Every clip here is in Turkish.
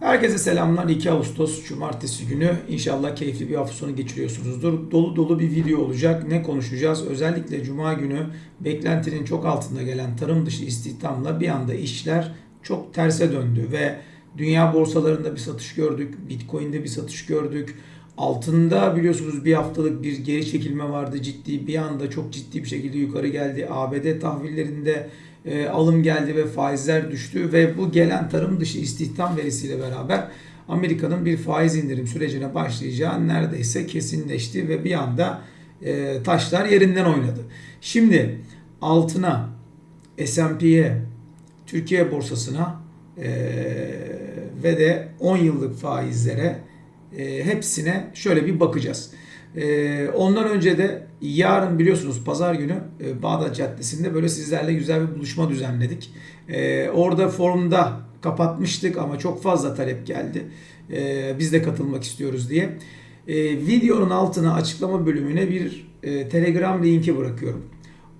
Herkese selamlar. 2 Ağustos Cumartesi günü. İnşallah keyifli bir hafta sonu geçiriyorsunuzdur. Dolu dolu bir video olacak. Ne konuşacağız? Özellikle Cuma günü beklentinin çok altında gelen tarım dışı istihdamla bir anda işler çok terse döndü ve dünya borsalarında bir satış gördük. Bitcoin'de bir satış gördük. Altında biliyorsunuz bir haftalık bir geri çekilme vardı ciddi. Bir anda çok ciddi bir şekilde yukarı geldi. ABD tahvillerinde e, alım geldi ve faizler düştü ve bu gelen tarım dışı istihdam verisiyle beraber Amerika'nın bir faiz indirim sürecine başlayacağı neredeyse kesinleşti ve bir anda e, taşlar yerinden oynadı. Şimdi altına, S&P'ye, Türkiye borsasına e, ve de 10 yıllık faizlere e, hepsine şöyle bir bakacağız. E, ondan önce de yarın biliyorsunuz pazar günü e, Bağdat Caddesi'nde böyle sizlerle güzel bir buluşma düzenledik. E, orada forumda kapatmıştık ama çok fazla talep geldi. E, biz de katılmak istiyoruz diye. E, videonun altına açıklama bölümüne bir e, Telegram linki bırakıyorum.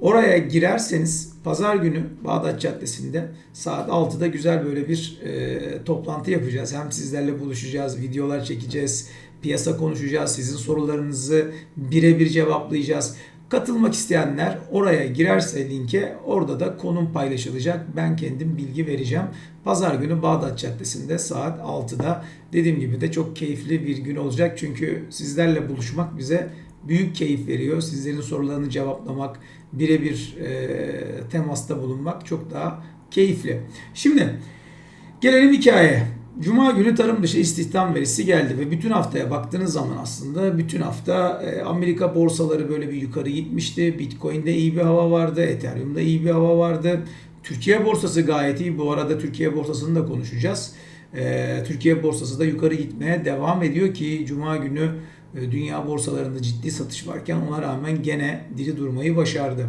Oraya girerseniz pazar günü Bağdat Caddesi'nde saat 6'da güzel böyle bir e, toplantı yapacağız. Hem sizlerle buluşacağız, videolar çekeceğiz, piyasa konuşacağız, sizin sorularınızı birebir cevaplayacağız. Katılmak isteyenler oraya girerse linke orada da konum paylaşılacak. Ben kendim bilgi vereceğim. Pazar günü Bağdat Caddesi'nde saat 6'da dediğim gibi de çok keyifli bir gün olacak. Çünkü sizlerle buluşmak bize büyük keyif veriyor. Sizlerin sorularını cevaplamak, birebir e, temasta bulunmak çok daha keyifli. Şimdi gelelim hikayeye. Cuma günü tarım dışı istihdam verisi geldi ve bütün haftaya baktığınız zaman aslında bütün hafta e, Amerika borsaları böyle bir yukarı gitmişti. Bitcoin'de iyi bir hava vardı, Ethereum'da iyi bir hava vardı. Türkiye borsası gayet iyi. Bu arada Türkiye borsasını da konuşacağız. E, Türkiye borsası da yukarı gitmeye devam ediyor ki Cuma günü dünya borsalarında ciddi satış varken ona rağmen gene diri durmayı başardı.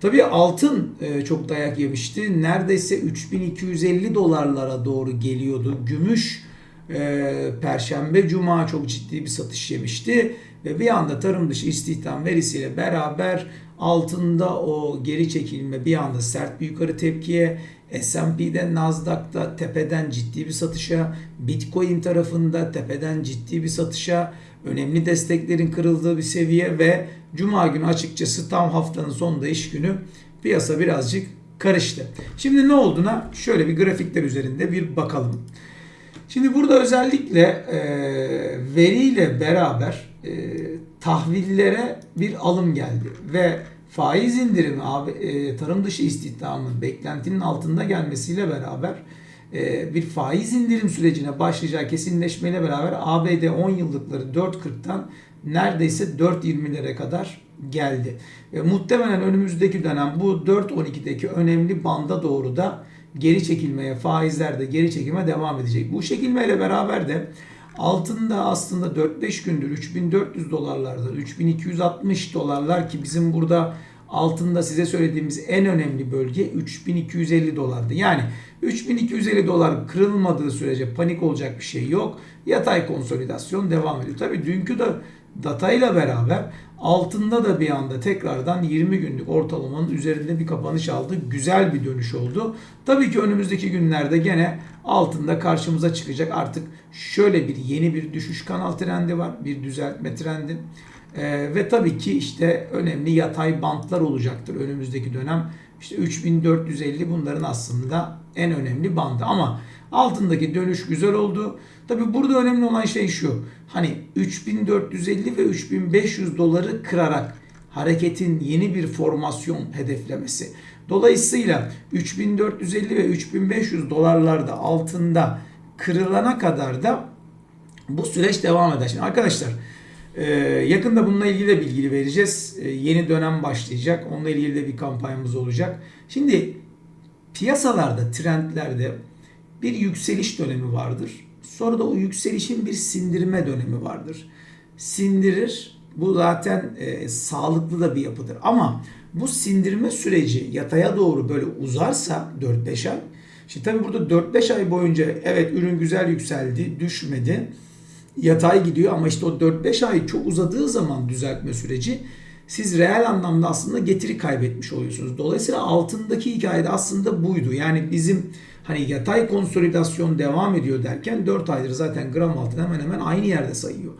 Tabii altın e, çok dayak yemişti. Neredeyse 3250 dolarlara doğru geliyordu. Gümüş e, Perşembe, Cuma çok ciddi bir satış yemişti. Ve bir anda tarım dışı istihdam verisiyle beraber altında o geri çekilme bir anda sert bir yukarı tepkiye S&P'de Nasdaq'ta tepeden ciddi bir satışa, Bitcoin tarafında tepeden ciddi bir satışa, önemli desteklerin kırıldığı bir seviye ve Cuma günü açıkçası tam haftanın sonunda iş günü piyasa birazcık karıştı. Şimdi ne olduğuna şöyle bir grafikler üzerinde bir bakalım. Şimdi burada özellikle e, veriyle beraber e, tahvillere bir alım geldi ve faiz indirimi abi e, tarım dışı istihdamın beklentinin altında gelmesiyle beraber e, bir faiz indirim sürecine başlayacağı kesinleşmeyle beraber ABD 10 yıllıkları 4.40'tan neredeyse 4.20'lere kadar geldi. E, muhtemelen önümüzdeki dönem bu 4.12'deki önemli banda doğru da geri çekilmeye, faizler de geri çekime devam edecek. Bu çekilmeyle beraber de altında aslında 4-5 gündür 3400 dolarlarda, 3260 dolarlar ki bizim burada altında size söylediğimiz en önemli bölge 3250 dolardı. Yani 3250 dolar kırılmadığı sürece panik olacak bir şey yok. Yatay konsolidasyon devam ediyor. Tabii dünkü de datayla beraber altında da bir anda tekrardan 20 günlük ortalamanın üzerinde bir kapanış aldı. Güzel bir dönüş oldu. Tabii ki önümüzdeki günlerde gene altında karşımıza çıkacak artık şöyle bir yeni bir düşüş kanal trendi var. Bir düzeltme trendi. Ee, ve tabii ki işte önemli yatay bantlar olacaktır önümüzdeki dönem. İşte 3450 bunların aslında en önemli bandı ama altındaki dönüş güzel oldu. Tabi burada önemli olan şey şu. Hani 3450 ve 3500 doları kırarak hareketin yeni bir formasyon hedeflemesi. Dolayısıyla 3450 ve 3500 dolarlarda altında kırılana kadar da bu süreç devam eder. Şimdi arkadaşlar ee, yakında bununla ilgili de bilgi vereceğiz. Ee, yeni dönem başlayacak. Onunla ilgili de bir kampanyamız olacak. Şimdi piyasalarda, trendlerde bir yükseliş dönemi vardır. Sonra da o yükselişin bir sindirme dönemi vardır. Sindirir. Bu zaten e, sağlıklı da bir yapıdır. Ama bu sindirme süreci yataya doğru böyle uzarsa 4-5 ay. Şimdi tabii burada 4-5 ay boyunca evet ürün güzel yükseldi, düşmedi yatay gidiyor ama işte o 4-5 ay çok uzadığı zaman düzeltme süreci siz reel anlamda aslında getiri kaybetmiş oluyorsunuz. Dolayısıyla altındaki hikayede aslında buydu. Yani bizim hani yatay konsolidasyon devam ediyor derken 4 aydır zaten gram altın hemen hemen aynı yerde sayıyor.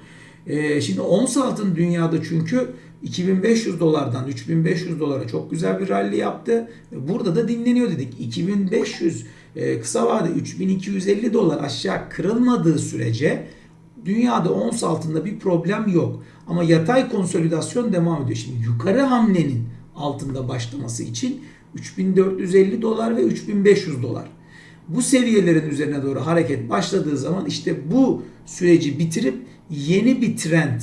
Ee, şimdi ons altın dünyada çünkü 2500 dolardan 3500 dolara çok güzel bir rally yaptı. Burada da dinleniyor dedik. 2500 e, kısa vade 3250 dolar aşağı kırılmadığı sürece dünyada ons altında bir problem yok. Ama yatay konsolidasyon devam ediyor. Şimdi yukarı hamlenin altında başlaması için 3450 dolar ve 3500 dolar. Bu seviyelerin üzerine doğru hareket başladığı zaman işte bu süreci bitirip yeni bir trend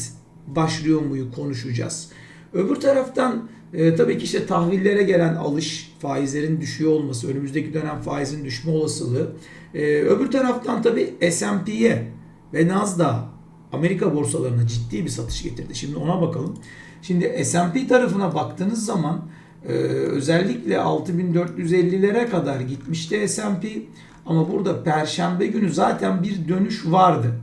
başlıyor muyu konuşacağız. Öbür taraftan e, tabii ki işte tahvillere gelen alış, faizlerin düşüyor olması, önümüzdeki dönem faizin düşme olasılığı. E, öbür taraftan tabii S&P'ye ve Nasdaq Amerika borsalarına ciddi bir satış getirdi. Şimdi ona bakalım. Şimdi S&P tarafına baktığınız zaman e, özellikle 6450'lere kadar gitmişti S&P ama burada perşembe günü zaten bir dönüş vardı.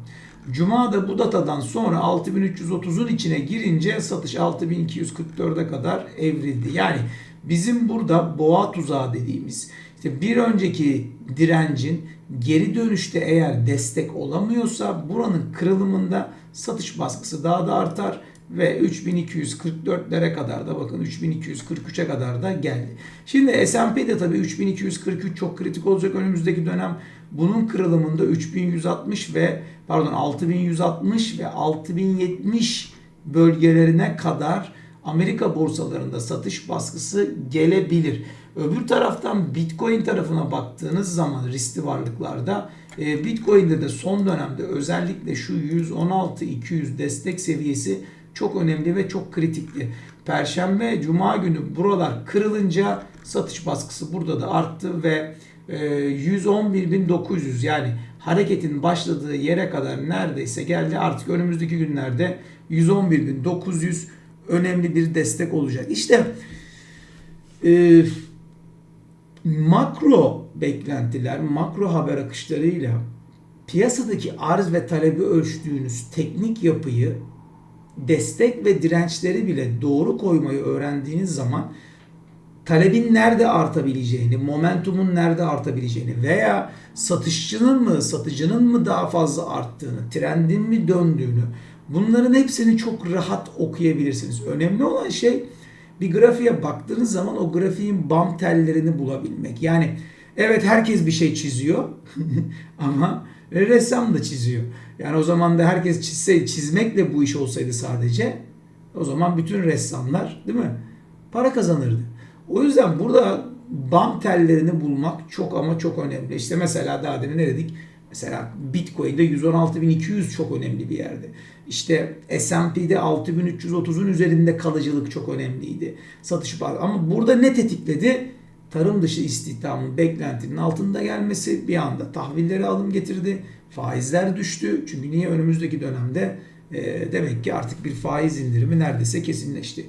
Cuma'da bu datadan sonra 6330'un içine girince satış 6244'e kadar evrildi. Yani bizim burada boğa tuzağı dediğimiz işte bir önceki direncin geri dönüşte eğer destek olamıyorsa buranın kırılımında satış baskısı daha da artar ve 3244'lere kadar da bakın 3243'e kadar da geldi. Şimdi S&P de tabii 3243 çok kritik olacak önümüzdeki dönem. Bunun kırılımında 3160 ve pardon 6160 ve 6070 bölgelerine kadar Amerika borsalarında satış baskısı gelebilir. Öbür taraftan Bitcoin tarafına baktığınız zaman riskli varlıklarda e, Bitcoin'de de son dönemde özellikle şu 116-200 destek seviyesi çok önemli ve çok kritikli. Perşembe, Cuma günü buralar kırılınca satış baskısı burada da arttı ve 111.900 e, yani hareketin başladığı yere kadar neredeyse geldi. Artık önümüzdeki günlerde 111.900 önemli bir destek olacak. İşte e, makro beklentiler, makro haber akışlarıyla piyasadaki arz ve talebi ölçtüğünüz teknik yapıyı destek ve dirençleri bile doğru koymayı öğrendiğiniz zaman talebin nerede artabileceğini, momentumun nerede artabileceğini veya satışçının mı, satıcının mı daha fazla arttığını, trendin mi döndüğünü bunların hepsini çok rahat okuyabilirsiniz. Önemli olan şey bir grafiğe baktığınız zaman o grafiğin bam tellerini bulabilmek. Yani evet herkes bir şey çiziyor ama ressam da çiziyor. Yani o zaman da herkes çizseydi, çizmekle bu iş olsaydı sadece o zaman bütün ressamlar değil mi? Para kazanırdı. O yüzden burada bam tellerini bulmak çok ama çok önemli. İşte mesela daha demin ne dedik? Mesela Bitcoin'de 116.200 çok önemli bir yerde. İşte S&P'de 6330'un üzerinde kalıcılık çok önemliydi. Satış bazı. Ama burada ne tetikledi? Tarım dışı istihdamın beklentinin altında gelmesi bir anda tahvilleri alım getirdi. Faizler düştü. Çünkü niye önümüzdeki dönemde e, demek ki artık bir faiz indirimi neredeyse kesinleşti.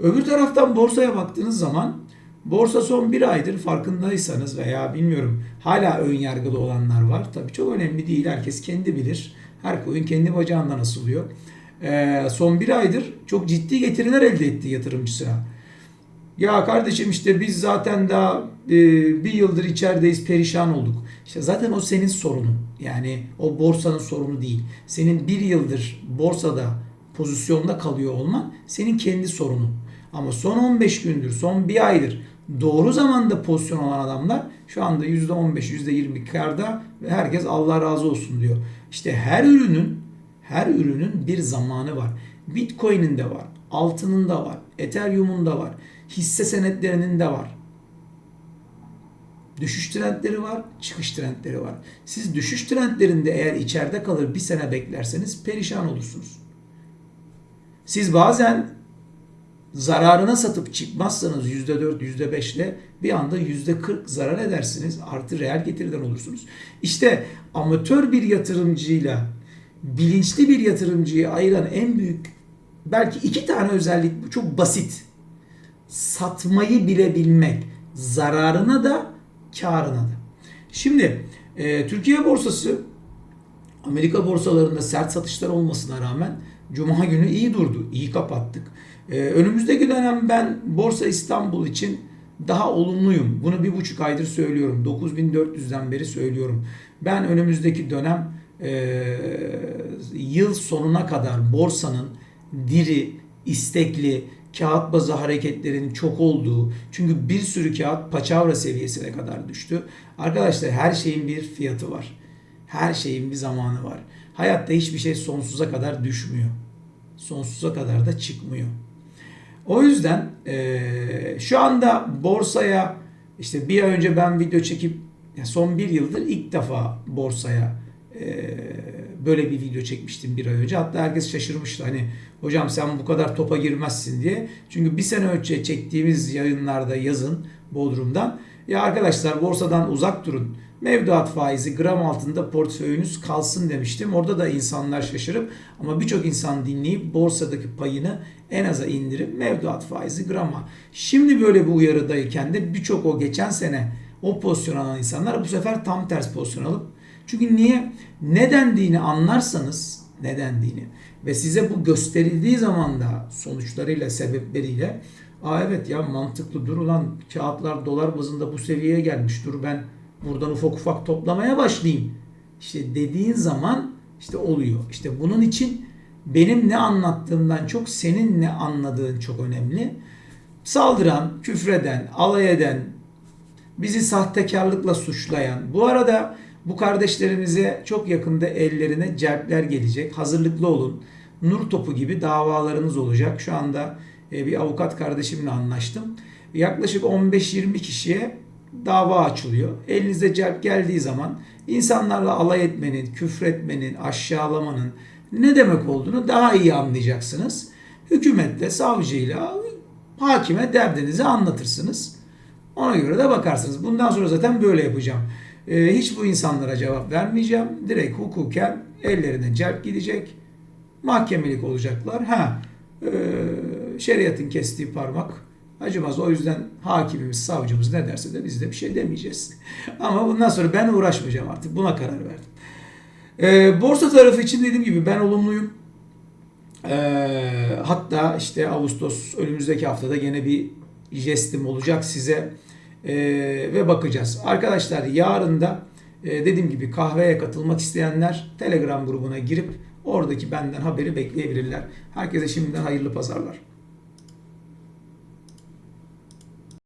Öbür taraftan borsaya baktığınız zaman borsa son bir aydır farkındaysanız veya bilmiyorum hala ön yargılı olanlar var. Tabii çok önemli değil. Herkes kendi bilir. Her koyun kendi bacağından asılıyor. Ee, son bir aydır çok ciddi getiriler elde etti yatırımcısı. Ya kardeşim işte biz zaten daha e, bir yıldır içerideyiz perişan olduk. İşte zaten o senin sorunun. Yani o borsanın sorunu değil. Senin bir yıldır borsada pozisyonda kalıyor olman senin kendi sorunun. Ama son 15 gündür, son bir aydır doğru zamanda pozisyon olan adamlar şu anda %15, %20 karda ve herkes Allah razı olsun diyor. İşte her ürünün her ürünün bir zamanı var. Bitcoin'in de var, altının da var, Ethereum'un da var, hisse senetlerinin de var. Düşüş trendleri var, çıkış trendleri var. Siz düşüş trendlerinde eğer içeride kalır bir sene beklerseniz perişan olursunuz. Siz bazen zararına satıp çıkmazsanız %4, %5 ile bir anda %40 zarar edersiniz. Artı reel getiriden olursunuz. İşte amatör bir yatırımcıyla bilinçli bir yatırımcıyı ayıran en büyük belki iki tane özellik bu çok basit. Satmayı bilebilmek. Zararına da karına da. Şimdi e, Türkiye borsası Amerika borsalarında sert satışlar olmasına rağmen Cuma günü iyi durdu. iyi kapattık. Ee, önümüzdeki dönem ben Borsa İstanbul için daha olumluyum. Bunu bir buçuk aydır söylüyorum. 9400'den beri söylüyorum. Ben önümüzdeki dönem e, yıl sonuna kadar borsanın diri, istekli, kağıt bazı hareketlerin çok olduğu çünkü bir sürü kağıt paçavra seviyesine kadar düştü. Arkadaşlar her şeyin bir fiyatı var. Her şeyin bir zamanı var. Hayatta hiçbir şey sonsuza kadar düşmüyor. Sonsuza kadar da çıkmıyor. O yüzden eee, şu anda borsaya işte bir ay önce ben video çekip son bir yıldır ilk defa borsaya eee, böyle bir video çekmiştim bir ay önce. Hatta herkes şaşırmıştı hani hocam sen bu kadar topa girmezsin diye. Çünkü bir sene önce çektiğimiz yayınlarda yazın Bodrum'dan ya arkadaşlar borsadan uzak durun. Mevduat faizi gram altında portföyünüz kalsın demiştim. Orada da insanlar şaşırıp ama birçok insan dinleyip borsadaki payını en aza indirip mevduat faizi grama. Şimdi böyle bir uyarıdayken de birçok o geçen sene o pozisyon alan insanlar bu sefer tam ters pozisyon alıp çünkü niye? Ne dendiğini anlarsanız ne dendiğini ve size bu gösterildiği zaman da sonuçlarıyla sebepleriyle Aa evet ya mantıklı dur ulan kağıtlar dolar bazında bu seviyeye gelmiş dur ben buradan ufak ufak toplamaya başlayayım. İşte dediğin zaman işte oluyor. İşte bunun için benim ne anlattığımdan çok senin ne anladığın çok önemli. Saldıran, küfreden, alay eden, bizi sahtekarlıkla suçlayan. Bu arada bu kardeşlerimize çok yakında ellerine celpler gelecek. Hazırlıklı olun. Nur topu gibi davalarınız olacak. Şu anda e, bir avukat kardeşimle anlaştım. Yaklaşık 15-20 kişiye dava açılıyor. Elinize celp geldiği zaman insanlarla alay etmenin, küfretmenin, aşağılamanın ne demek olduğunu daha iyi anlayacaksınız. Hükümetle, savcıyla, hakime derdinizi anlatırsınız. Ona göre de bakarsınız. Bundan sonra zaten böyle yapacağım. Ee, hiç bu insanlara cevap vermeyeceğim. Direkt hukuken ellerine celp gidecek. Mahkemelik olacaklar. Ha, e, şeriatın kestiği parmak acımaz. O yüzden hakimimiz, savcımız ne derse de biz de bir şey demeyeceğiz. Ama bundan sonra ben uğraşmayacağım artık. Buna karar verdim. Ee, borsa tarafı için dediğim gibi ben olumluyum. Ee, hatta işte Ağustos önümüzdeki haftada gene bir jestim olacak size Ee, ve bakacağız. Arkadaşlar yarın da e, dediğim gibi kahveye katılmak isteyenler Telegram grubuna girip oradaki benden haberi bekleyebilirler. Herkese şimdiden hayırlı pazarlar.